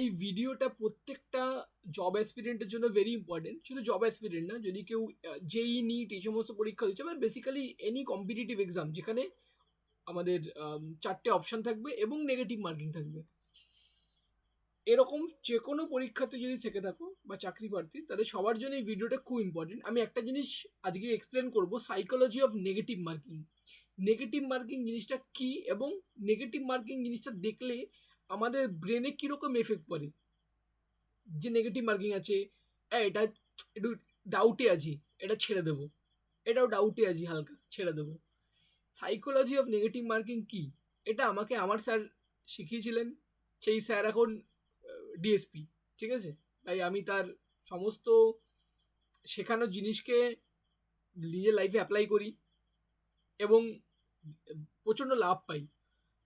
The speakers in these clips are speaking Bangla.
এই ভিডিওটা প্রত্যেকটা জব অ্যাসপিরেন্টের জন্য ভেরি ইম্পর্টেন্ট শুধু জব অ্যাসপিরেন্ট না, যদি কেউ জেই নিট, এই সমস্ত পরীক্ষা দিচ্ছে মানে বেসিক্যালি এনি কম্পিটিটিভ এক্সাম যেখানে আমাদের চারটে অপশান থাকবে এবং নেগেটিভ মার্কিং থাকবে। এরকম যে কোনো পরীক্ষাতে যদি থেকে থাকো বা চাকরি প্রার্থী তাদের সবার জন্য এই ভিডিওটা খুব ইম্পর্টেন্ট আমি একটা জিনিস আজকে এক্সপ্লেন করব psychology of negative marking negative marking জিনিসটা কি এবং নেগেটিভ মার্কিং জিনিসটা দেখলে আমাদের ব্রেনে কীরকম এফেক্ট পড়ে? যে নেগেটিভ মার্কিং আছে "এ, এটা একটু ডাউটে আছি এটা ছেড়ে দেবো। এটাও ডাউটে আছি হালকা ছেড়ে দেবো। সাইকোলজি অফ নেগেটিভ মার্কিং কি? এটা আমাকে আমার স্যার শিখিয়েছিলেন সেই স্যার এখন ডিএসপি ঠিক আছে? তাই আমি তার সমস্ত শেখানো জিনিসকে নিজের লাইফে অ্যাপ্লাই করি এবং প্রচণ্ড লাভ পাই।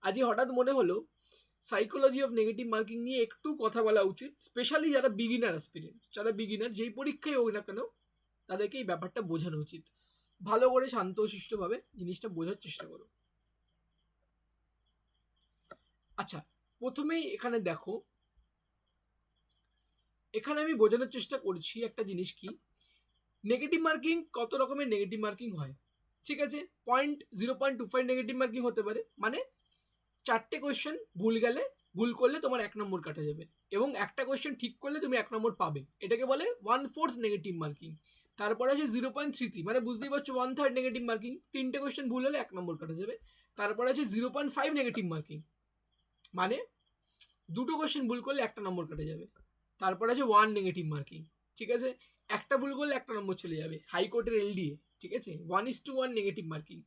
আজকে হঠাৎ মনে হলো সাইকোলজি অফ নেগেটিভ মার্কিং নিয়ে একটু কথা বলা উচিত স্পেশালি যারা বিগিনার অ্যাসপিরেন্ট যারা বিগিনার যেই পরীক্ষায় হোক না কেন, তাদেরকে এই ব্যাপারটা বোঝানো উচিত। ভালো করে শান্ত শিষ্টভাবে জিনিসটা বোঝার চেষ্টা করো। আচ্ছা প্রথমেই এখানে দেখো, এখানে আমি বোঝানোর চেষ্টা করছি একটা জিনিস কি নেগেটিভ মার্কিং কত রকমের নেগেটিভ মার্কিং হয়? ঠিক আছে? Point zero point two five negative marking হতে পারে। মানে চারটে কোয়েশ্চেন ভুল গেলে, ভুল করলে তোমার এক নম্বর কাটা যাবে। এবং একটা কোয়েশ্চেন ঠিক করলে তুমি এক নম্বর পাবে। এটাকে বলে ওয়ান ফোর্থ নেগেটিভ মার্কিং তারপরে আছে জিরো পয়েন্ট থ্রি থ্রি মানে বুঝতেই পারছ ওয়ান থার্ড নেগেটিভ মার্কিং তিনটে কোয়েশ্চেন ভুল হলে এক নম্বর কাটা যাবে। তারপরে আছে zero point five negative marking মানে দুটো কোয়েশ্চেন ভুল করলে একটা নম্বর কাটা যাবে। তারপর আছে ওয়ান নেগেটিভ মার্কিং ঠিক আছে? একটা ভুল করলে একটা নম্বর চলে যাবে হাইকোর্টের এলডিএ ঠিক আছে? One is two one negative marking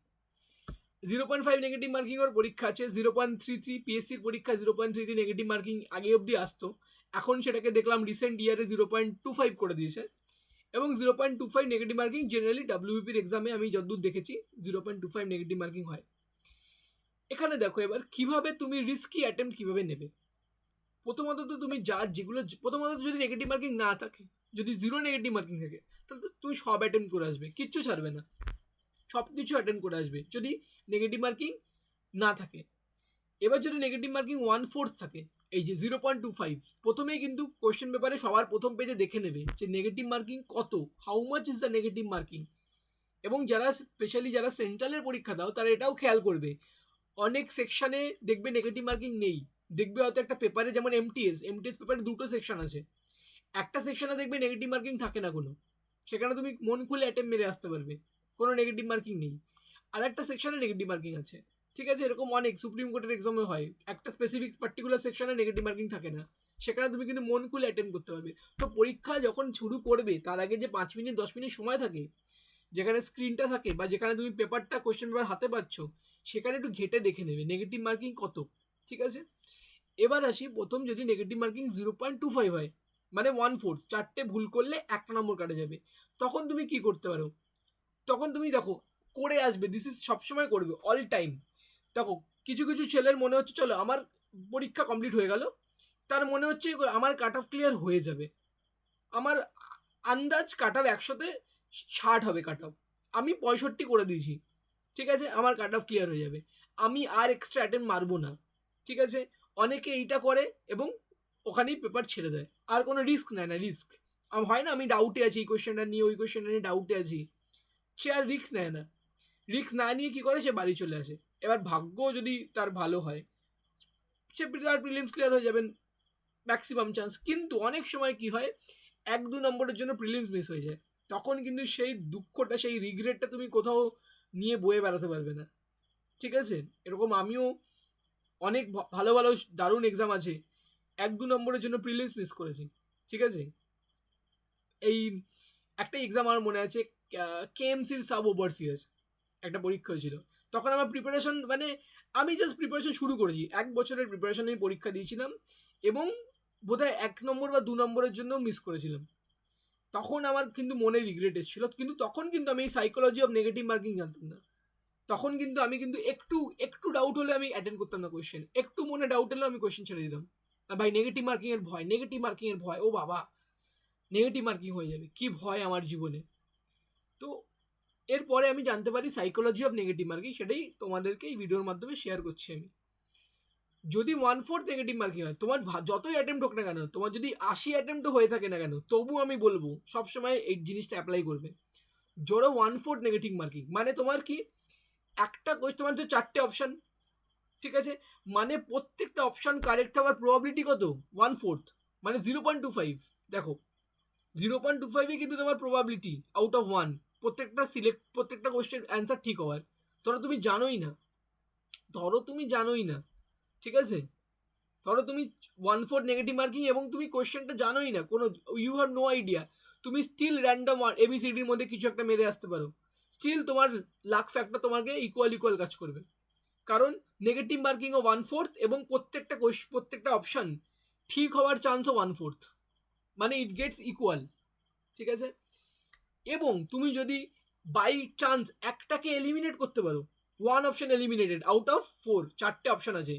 zero point five negative marking ওর পরীক্ষা আছে জিরো পয়েন্ট থ্রি থ্রি পিএসসির পরীক্ষা zero point three three negative marking আগে অবধি আসতো। এখন সেটাকে দেখলাম রিসেন্ট ইয়ারে জিরো পয়েন্ট টু ফাইভ করে দিয়েছে। এবং zero point two five negative marking generally ডাব্লিউবিপির এক্সামে আমি যতদূর দেখেছি zero point two five negative marking হয়। এখানে দেখো এবার, কীভাবে তুমি রিস্কি অ্যাটেম্প কীভাবে নেবে? প্রথমত তো তুমি যা যেগুলো, প্রথমত যদি নেগেটিভ মার্কিং না থাকে, যদি জিরো নেগেটিভ মার্কিং থাকে, তাহলে তো তুমি সব অ্যাটেম্প করে আসবে, কিচ্ছু ছাড়বে না। সব কিছু অ্যাটেন্ড করে আসবে, যদি নেগেটিভ মার্কিং না থাকে। এবার যদি নেগেটিভ মার্কিং ওয়ান ফোর্থ থাকে, এই যে জিরো পয়েন্ট টু ফাইভ প্রথমেই কিন্তু কোশ্চেন পেপারে সবার প্রথম পেজে দেখে নেবে যে নেগেটিভ মার্কিং কত how much is the negative marking এবং যারা স্পেশালি যারা সেন্ট্রালের পরীক্ষা দাও, তারা এটাও খেয়াল করবে, অনেক সেকশানে দেখবে নেগেটিভ মার্কিং নেই। দেখবে হয়তো একটা পেপারে যেমন এমটিএস এমটিএস পেপারে দুটো সেকশন আছে। একটা সেকশনে দেখবে নেগেটিভ মার্কিং থাকে না কোনো, সেখানে তুমি মন খুলে অ্যাটেম্প মেরে আসতে পারবে। কোনো নেগেটিভ মার্কিং নেই। আর একটা সেকশনে নেগেটিভ মার্কিং আছে। ঠিক আছে, এরকম অনেক সুপ্রিম কোর্টের এক্সামে হয়। একটা স্পেসিফিক পার্টিকুলার সেকশনে নেগেটিভ মার্কিং থাকে না। সেখানে তুমি কিন্তু মন খুলে অ্যাটেম্প করতে পারবে। তো পরীক্ষা যখন শুরু করবে, তার আগে যে পাঁচ মিনিট, দশ মিনিট সময় থাকে, যেখানে স্ক্রিনটা থাকে বা যেখানে তুমি পেপারটা কোশ্চেন পেপার হাতে পাচ্ছ, সেখানে একটু ঘেটে দেখে নেবে নেগেটিভ মার্কিং কত। ঠিক আছে? এবার আসি, প্রথম যদি negative marking zero point two five হয় মানে ওয়ান ফোর্থ চারটে ভুল করলে একটা নম্বর কাটা যাবে। তখন তুমি কি করতে পারো? তখন তুমি দেখো, করে আসবে দিস ইজ সবসময় করবে অল টাইম দেখো, কিছু কিছু ছেলের মনে হচ্ছে, চলো আমার পরীক্ষা কমপ্লিট হয়ে গেল, তার মনে হচ্ছে আমার কাট অফ ক্লিয়ার হয়ে যাবে। আমার আন্দাজ কাট অফ একশোতে ষাট হবে কাট অফ আমি পঁয়ষট্টি করে দিয়েছি, ঠিক আছে? আমার কাট অফ ক্লিয়ার হয়ে যাবে। আমি আর এক্সট্রা অ্যাটেম্প মারবো না, ঠিক আছে? অনেকে এইটা করে এবং ওখানেই পেপার ছেড়ে দেয়। আর কোনো রিস্ক নেয় না রিস্ক হয় না আমি ডাউটে আছি, এই কোয়েশ্চেনটা নিয়ে, ওই কোয়েশ্চেনটা নিয়ে ডাউটে আছি। সে আর রিস্ক নেয় না। রিস্ক না নিয়ে কী করে সে বাড়ি চলে আসে। এবার ভাগ্য যদি তার ভালো হয়, সে তার প্রিলিমস ক্লিয়ার হয়ে যাবেন ম্যাক্সিমাম চান্স কিন্তু অনেক সময় কি হয়, এক দু নম্বরের জন্য প্রিলিমস মিস হয়ে যায়। তখন কিন্তু সেই দুঃখটা, সেই রিগ্রেটটা তুমি কোথাও নিয়ে বয়ে বেড়াতে পারবে না। ঠিক আছে? এরকম আমিও অনেক ভালো ভালো, দারুণ এক্সাম আছে, এক দু নম্বরের জন্য প্রিলিমস মিস করেছি। ঠিক আছে? এই একটা এক্সাম আমার মনে আছে কেএমসির সাব ওভারসিয়ার একটা পরীক্ষা হয়েছিল। তখন আমার প্রিপারেশন মানে আমি জাস্ট প্রিপারেশন শুরু করেছি। এক বছরের প্রিপারেশন আমি পরীক্ষা দিয়েছিলাম এবং বোধহয় এক নম্বর বা দু নম্বরের জন্য মিস করেছিলাম। তখন আমার কিন্তু মনে রিগ্রেট এসেছিল। কিন্তু তখন কিন্তু আমি এই সাইকোলজি অফ নেগেটিভ মার্কিং জানতাম না। তখন কিন্তু আমি কিন্তু একটু একটু ডাউট হলে আমি অ্যাটেন্ড করতাম না কোয়েশ্চেন একটু মনে ডাউট হলে আমি কোয়েশ্চেন ছেড়ে দিতাম। ভাই নেগেটিভ মার্কিংয়ের ভয় নেগেটিভ মার্কিংয়ের ভয়, ও বাবা নেগেটিভ মার্কিং হয়ে যাবে। কি ভয় আমার জীবনে। তো এরপরে আমি জানতে পারি সাইকোলজি অফ নেগেটিভ মার্কিং সেটাই তোমাদেরকে এই ভিডিওর মাধ্যমে শেয়ার করছি আমি। যদি ওয়ান ফোর্থ নেগেটিভ মার্কিং হয়, তোমার যতই অ্যাটেম্প হোক না কেন, তোমার যদি আশি অ্যাটেম্পটও হয়ে থাকে না কেন, তবু আমি বলব, সবসময় এই জিনিসটা অ্যাপ্লাই করবে। Zero one fourth negative marking মানে তোমার কি, একটা কোয়েশ্চন তোমার হচ্ছে চারটে অপশান ঠিক আছে? মানে প্রত্যেকটা অপশান কারেক্ট হওয়ার প্রবাবিলিটি কত? ওয়ান ফোর্থ মানে জিরো পয়েন্ট টু ফাইভ দেখো। জিরো পয়েন্ট টু ফাইভে কিন্তু তোমার প্রবাবিলিটি আউট অফ ওয়ান প্রত্যেকটা সিলেক্ট প্রত্যেকটা কোয়েশ্চেন অ্যান্সার ঠিক হওয়ার। ধরো তুমি জানোই না। ধরো তুমি জানোই না। ঠিক আছে? ধরো তুমি ওয়ান ফোর নেগেটিভ মার্কিং এবং তুমি কোয়েশ্চেনটা জানোই না। কোনো ইউ হ্যাভ নো আইডিয়া তুমি স্টিল র্যান্ডম এবিসিডির মধ্যে কিছু একটা মেরে আসতে পারো। স্টিল তোমার লাখ ফ্যাক্টর তোমাকে ইকুয়াল ইকুয়াল কাজ করবে। কারণ নেগেটিভ মার্কিংও ওয়ান ফোর্থ এবং প্রত্যেকটা প্রত্যেকটা অপশান ঠিক হওয়ার চান্সও ওয়ান ফোর্থ মানে ইট গেটস ইকুয়াল ঠিক আছে? এবং তুমি যদি বাই চান্স একটাকে এলিমিনেট করতে পারো one option eliminated out of four চারটে অপশন আছে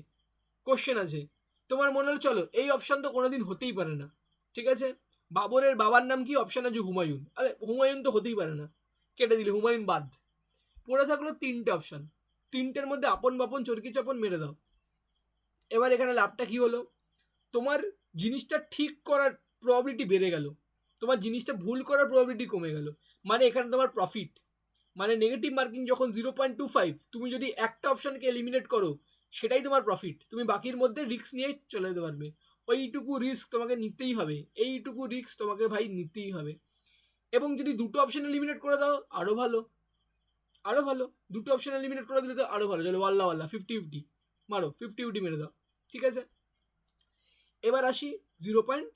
কোশ্চেন আছে, তোমার মনে হলো চলো, এই অপশন তো কোনোদিন হতেই পারে না, ঠিক আছে? বাবরের বাবার নাম কি? অপশন আছে হুমায়ুন। আরে, হুমায়ুন তো হতেই পারে না, কেটে দিলে, হুমায়ুন বাদ। পড়ে থাকল তিনটে অপশন তিনটের মধ্যে আপন বাপন, চরকি চাপন মেরে দাও। এবার এখানে লাভটা কি হলো? তোমার জিনিসটা ঠিক করার প্রবাবিলিটি বেড়ে গেল। তোমার জিনিসটা ভুল করার প্রবাবিলিটি কমে গেল। মানে এখানে তোমার প্রফিট মানে নেগেটিভ মার্কিং যখন জিরো পয়েন্ট টু ফাইভ তুমি যদি একটা অপশনকে এলিমিনেট করো, সেটাই তোমার প্রফিট তুমি বাকির মধ্যে রিস্ক নিয়ে চলে যেতে পারবে। ওইটুকু রিস্ক তোমাকে নিতেই হবে। এইটুকু রিস্ক তোমাকে ভাই নিতেই হবে। এবং যদি দুটো অপশন এলিমিনেট করে দাও আরও ভালো। আরও ভালো। দুটো অপশন এলিমিনেট করে দিলে তো আরও ভালো। চলো ওয়াল্লা ওয়াল্লা ফিফটি ফিফটি মারো ফিফটি ফিফটি মেরে দাও। ঠিক আছে? এবার আসি zero point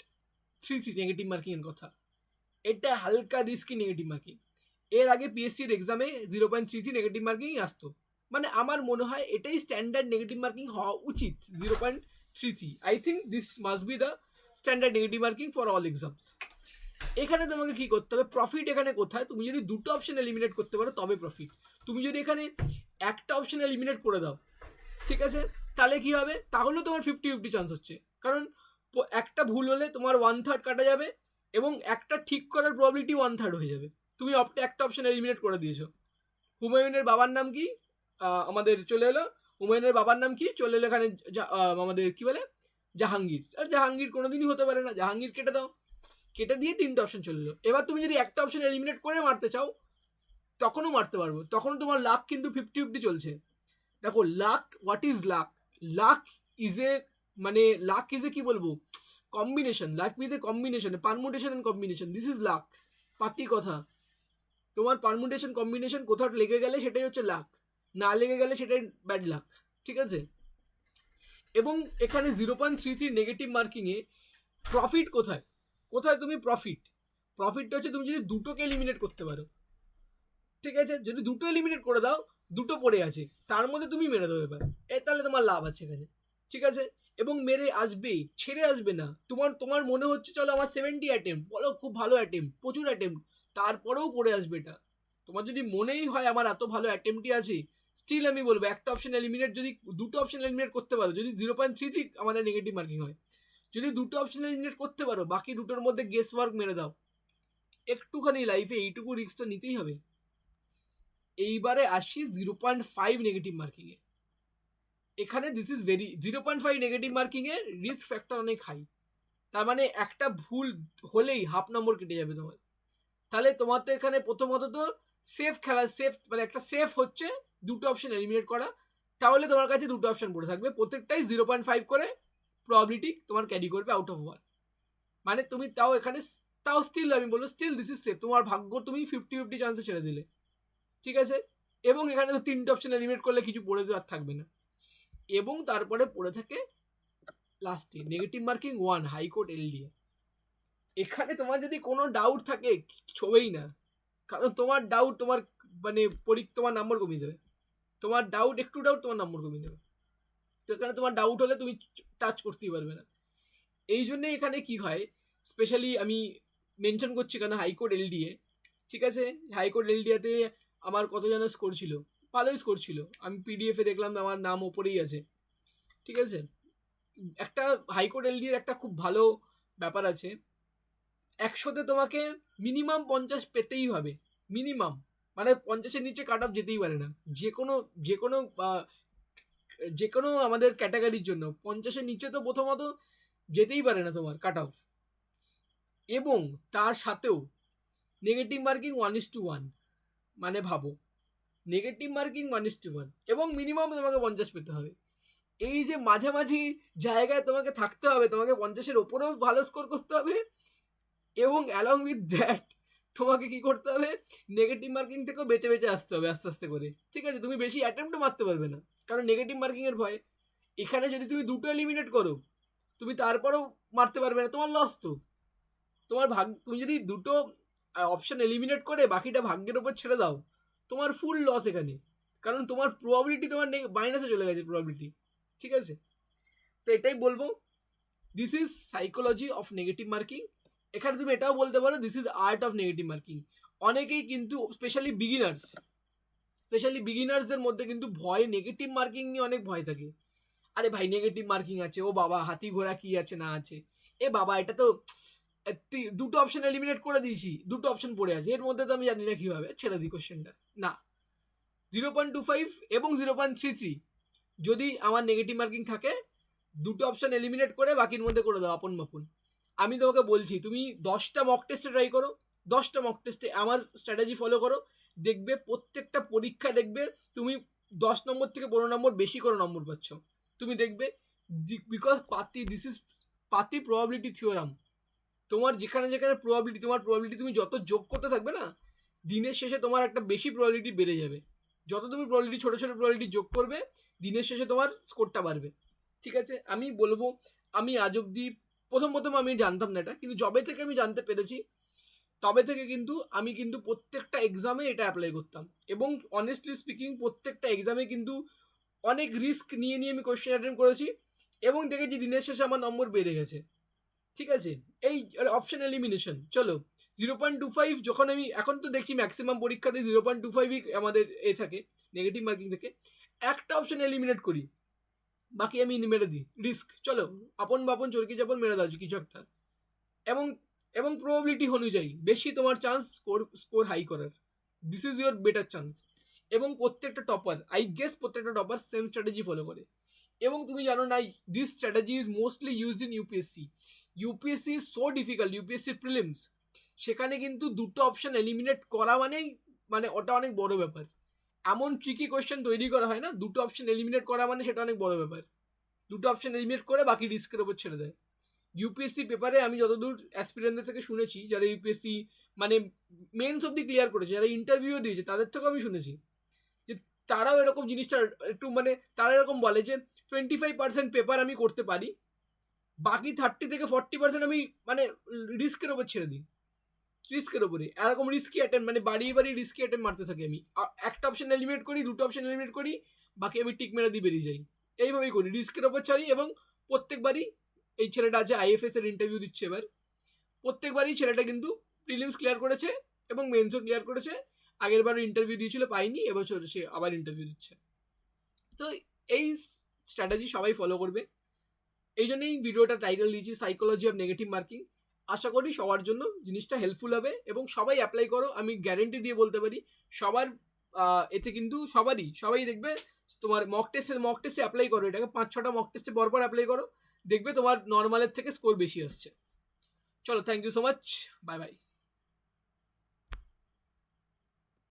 three three negative মার্কিংয়ের কথা। এটা হালকা রিস্কি নেগেটিভ মার্কিং এর আগে পিএসসির এক্সামে zero point three three negative মার্কিংই আসতো। মানে আমার মনে হয় এটাই স্ট্যান্ডার্ড নেগেটিভ মার্কিং হওয়া উচিত zero point three three I think this must be the standard negative marking for all exams এখানে তোমাকে কি করতে হবে? প্রফিট এখানে কোথায়? তুমি যদি দুটো অপশন এলিমিনেট করতে পারো, তবে প্রফিট তুমি যদি এখানে একটা অপশন এলিমিনেট করে দাও, ঠিক আছে? তাহলে কি হবে? তাহলেও তোমার ফিফটি ফিফটি চান্স হচ্ছে। কারণ একটা ভুল হলে তোমার ওয়ান থার্ড কাটা যাবে এবং একটা ঠিক করার প্রবাবিলিটি ওয়ান থার্ড হয়ে যাবে। তুমি একটা অপশন এলিমিনেট করে দিয়েছ। হুমায়ুনের বাবার নাম কি? আমাদের চলে এলো। হুমায়ুনের বাবার নাম কি? চলে এলো এখানে আমাদের কি বলে? জাহাঙ্গীর। আর জাহাঙ্গীর কোনোদিনই হতে পারে না। জাহাঙ্গীর কেটে দাও। কেটে দিয়ে তিনটে অপশন চলে এলো। এবার তুমি যদি একটা অপশন এলিমিনেট করে মারতে চাও, তখনও মারতে পারব। তখন তোমার লাক কিন্তু ফিফটি ফিফটি চলছে। দেখো luck what is luck luck is a মানে লাক ইজ এ কি বলব? Combination luck is a combination permutation and combination this is luck পাতি কথা। তোমার পারমুটেশন কম্বিনেশন কোথাও লেগে গেলে সেটাই হচ্ছে লাক না লেগে গেলে সেটাই ব্যাড লাক ঠিক আছে? এবং এখানে zero point three three negative মার্কিংয়ে profit কোথায়? কোথায় তুমি প্রফিট প্রফিটটা হচ্ছে তুমি যদি দুটোকে এলিমিনেট করতে পারো। ঠিক আছে? যদি দুটো এলিমিনেট করে দাও, দুটো পড়ে আছে। তার মধ্যে তুমি মেরে দেবে এবার। এ তাহলে তোমার লাভ আছে এখানে। ঠিক আছে? এবং মেরে আসবেই ছেড়ে আসবে না। তোমার তোমার মনে হচ্ছে, চলো আমার সেভেন্টি অ্যাটেম্প বলো খুব ভালো অ্যাটেম্প প্রচুর অ্যাটেম্প তারপরেও করে আসবে এটা। তোমার যদি মনেই হয় আমার এত ভালো অ্যাটেম্পটি আছে স্টিল আমি বলব, একটা অপশন এলিমিনেট যদি, দুটো অপশন এলিমিনেট করতে পারো, যদি জিরো পয়েন্ট থ্রি থ্রি আমাদের নেগেটিভ মার্কিং হয়। যদি দুটো অপশন এলিমিনেট করতে পারো, বাকি দুটোর মধ্যে গেস ওয়ার্ক মেরে দাও। একটুখানি লাইফে এইটুকু রিস্ক তো নিতেই হবে। এইবারে আসি জিরো পয়েন্ট ফাইভ নেগেটিভ মার্কিংয়ে এখানে this is very zero point five negative মার্কিংয়ে risk factor অনেক হাই তার মানে একটা ভুল হলেই হাফ নম্বর কেটে যাবে তোমার। তাহলে তোমার তো এখানে প্রথমত তো সেফ খেলা সেফ মানে একটা সেফ হচ্ছে, দুটো অপশন এলিমিনেট করা। তাহলে তোমার কাছে দুটো অপশন পড়ে থাকবে। প্রত্যেকটাই জিরো পয়েন্ট ফাইভ করে প্রবাবিলিটি তোমার ক্যারি করবে আউট অফ ওয়ান মানে তুমি তাও এখানে তাও স্টিল আমি বলব স্টিল দিস ইজ সেফ তোমার ভাগ্য তুমি ফিফটি ফিফটি চান্সে ছেড়ে দিলে। ঠিক আছে? এবং এখানে তো তিনটে অপশন এলিমিনেট করলে কিছু পড়ে তো আর থাকবে না। এবং তারপরে পড়ে থাকে লাস্টে negative marking one high court LDA এখানে তোমার যদি কোনো ডাউট থাকে, ছবেই না। কারণ তোমার ডাউট তোমার মানে পরি তোমার নাম্বার কমিয়ে দেবে। তোমার ডাউট একটু ডাউট তোমার নাম্বার কমিয়ে দেবে। তো এখানে তোমার ডাউট হলে তুমি টাচ করতেই পারবে না। এই জন্যে এখানে কি হয় স্পেশালি আমি মেনশন করছি কেন হাইকোর্ট এলডিএ ঠিক আছে? হাইকোর্ট এলডিএতে আমার কত যেন স্কোর ছিল? ভালোই স্কোর ছিল আমি পিডিএফে দেখলাম আমার নাম ওপরেই আছে। ঠিক আছে? একটা হাইকোর্ট এলডিএর একটা খুব ভালো ব্যাপার আছে। একশোতে তোমাকে মিনিমাম পঞ্চাশ পেতেই হবে। মিনিমাম মানে পঞ্চাশের নিচে কাট অফ যেতেই পারে না। যে কোনো যে কোনো যে কোনো আমাদের ক্যাটাগরির জন্য। পঞ্চাশের নিচে তো প্রথমত যেতেই পারে না তোমার কাট অফ এবং তার সাথেও negative marking one is two one মানে ভাবো। Negative marking one is two one এবং মিনিমাম তোমাকে পঞ্চাশ পেতে হবে। এই যে মাঝামাঝি জায়গায় তোমাকে থাকতে হবে, তোমাকে পঞ্চাশের ওপরেও ভালো স্কোর করতে হবে এবং অ্যালং উইথ দ্যাট তোমাকে কি করতে হবে? নেগেটিভ মার্কিং থেকেও বেঁচে বেঁচে আসতে হবে আস্তে আস্তে করে। ঠিক আছে, তুমি বেশি অ্যাটেম্পটও মারতে পারবে না, কারণ নেগেটিভ মার্কিংয়ের ভয়। এখানে যদি তুমি দুটো এলিমিনেট করো, তুমি তারপরেও মারতে পারবে না, তোমার লস তো। তোমার ভাগ তুমি যদি দুটো অপশন এলিমিনেট করে বাকিটা ভাগ্যের ওপর ছেড়ে দাও তোমার ফুল লস এখানে। কারণ তোমার প্রবাবিলিটি তোমার মাইনাসে চলে গেছে প্রবাবিলিটি ঠিক আছে? তো এটাই বলব। This is psychology of negative marking এখানে তুমি এটাও বলতে পারো this is art of negative marking অনেকেই কিন্তু স্পেশালি বিগিনার্স স্পেশালি বিগিনার্সদের মধ্যে কিন্তু ভয় নেগেটিভ মার্কিং নিয়ে অনেক ভয় থাকে। আরে ভাই নেগেটিভ মার্কিং আছে। ও বাবা, হাতি ঘোড়া কি আছে, না আছে। এ বাবা, এটা তো দুটো অপশন এলিমিনেট করে দিয়েছি, দুটো অপশন পড়ে আছে, এর মধ্যে তো আমি জানি না কীভাবে, ছেড়ে দিই কোশ্চেনটা না জিরো পয়েন্ট টু ফাইভ এবং জিরো পয়েন্ট থ্রি থ্রি যদি আমার নেগেটিভ মার্কিং থাকে, দুটো অপশন এলিমিনেট করে বাকির মধ্যে করে দাও, আপন মাপুন। আমি তোমাকে বলছি, তুমি দশটা মক টেস্টে ট্রাই করো, দশটা মক টেস্টে আমার স্ট্র্যাটেজি ফলো করো, দেখবে প্রত্যেকটা পরীক্ষা দেখবে, তুমি দশ নম্বর থেকে পনেরো নম্বর বেশি করে নম্বর পাচ্ছ। তুমি দেখবে বিকজ পাতি দিস ইজ পাতি প্রবাবিলিটি থিওরাম তোমার যেখানে যেখানে প্রবাবিলিটি তোমার প্রবাবিলিটি তুমি যত যোগ করতে থাকবে না, দিনের শেষে তোমার একটা বেশি প্রবাবিলিটি বেড়ে যাবে। যত তুমি প্রবাবিলিটি ছোটো ছোটো প্রবাবিলিটি যোগ করবে, দিনের শেষে তোমার স্কোরটা বাড়বে। ঠিক আছে? আমি বলব, আমি আজ অব্দি প্রথম প্রথম আমি জানতাম না এটা, কিন্তু যবে থেকে আমি জানতে পেরেছি, তবে থেকে কিন্তু আমি কিন্তু প্রত্যেকটা এক্সামে এটা অ্যাপ্লাই করতাম। এবং অনেস্টলি স্পিকিং প্রত্যেকটা এক্সামে কিন্তু অনেক রিস্ক নিয়ে নিয়ে আমি কোয়েশ্চেন অ্যাটেন্ড করেছি, এবং দেখেছি দিনের শেষে আমার নম্বর বেড়ে গেছে। ঠিক আছে? এই অপশন এলিমিনেশন চলো। জিরো পয়েন্ট টু ফাইভ যখন আমি, এখন তো দেখি ম্যাক্সিমাম পরীক্ষাতে জিরো পয়েন্ট টু ফাইভই আমাদের এ থাকে নেগেটিভ মার্কিং থেকে। একটা অপশন এলিমিনেট করি, বাকি আমি মেরে দিই রিস্ক চলো, আপন বাপন, চরকি যাপন মেরে দাও, কিছু একটা। এবং এবং প্রবাবিলিটি অনুযায়ী, বেশি তোমার চান্স স্কোর স্কোর হাই করার। This is your better chance এবং প্রত্যেকটা টপার আই গেস প্রত্যেকটা টপার সেম স্ট্র্যাটেজি ফলো করে। এবং তুমি জানো না this strategy is mostly use in UPSC UPSC is so difficult UPSC prelims সেখানে কিন্তু দুটো অপশন এলিমিনেট করা মানেই মানে ওটা অনেক বড় ব্যাপার। এমন ট্রিকি কোয়েশ্চেন তৈরি করা হয় না, দুটো অপশন এলিমিনেট করা মানে সেটা অনেক বড় ব্যাপার। দুটো অপশন এলিমিনেট করে বাকি রিস্কের ওপর ছেড়ে দেয়। ইউপিএসসি পেপারে আমি যতদূর অ্যাসপিরেন্টদের থেকে শুনেছি, যারা ইউপিএসসি মানে মেন্স অব্দি ক্লিয়ার করেছে, যারা ইন্টারভিউ দিয়েছে, তাদের থেকেও আমি শুনেছি যে তারাও এরকম জিনিসটা একটু মানে তারা এরকম বলে যে টোয়েন্টি ফাইভ পার্সেন্ট পেপার আমি করতে পারি বাকি থার্টি থেকে ফর্টি পার্সেন্ট আমি মানে রিস্কের ওপর ছেড়ে দিই। রিস্কের ওপরে এরকম রিস্কি অ্যাটেম্প মানে বাড়িয়ে বাড়িয়ে রিস্কি অ্যাটেম্প মারতে থাকি আমি। একটা অপশন এলিমিনেট করি, দুটো অপশন এলিমিনেট করি, বাকি আমি টিক মেরে দিয়ে বেরিয়ে যাই। এইভাবেই করি রিস্কের ওপর ছাড়ি এবং প্রত্যেকবারই এই ছেলেটা আছে আইএফএস এর ইন্টারভিউ দিচ্ছে এবার, প্রত্যেকবারই ছেলেটা কিন্তু প্রিলিমস ক্লিয়ার করেছে এবং মেন্সও ক্লিয়ার করেছে। আগের বার ইন্টারভিউ দিয়েছিল, পাইনি, এবছর সে আবার ইন্টারভিউ দিচ্ছে। তো এই স্ট্র্যাটেজি সবাই ফলো করবে। এই জন্যই ভিডিওটা টাইটেল দিয়েছি সাইকোলজি অফ নেগেটিভ মার্কিং আশা করি সবার জন্য জিনিসটা হেল্পফুল হবে এবং সবাই অ্যাপ্লাই করো, আমি গ্যারেন্টি দিয়ে বলতে পারি, সবার এতে কিন্তু সবারই, সবাই দেখবে তোমার মক টেস্টে মক টেস্টে অ্যাপ্লাই করো এটাকে, পাঁচ, ছটা মক টেস্টে পরপর অ্যাপ্লাই করো, দেখবে তোমার নর্মালের থেকে স্কোর বেশি আসছে। চলো thank you so much bye bye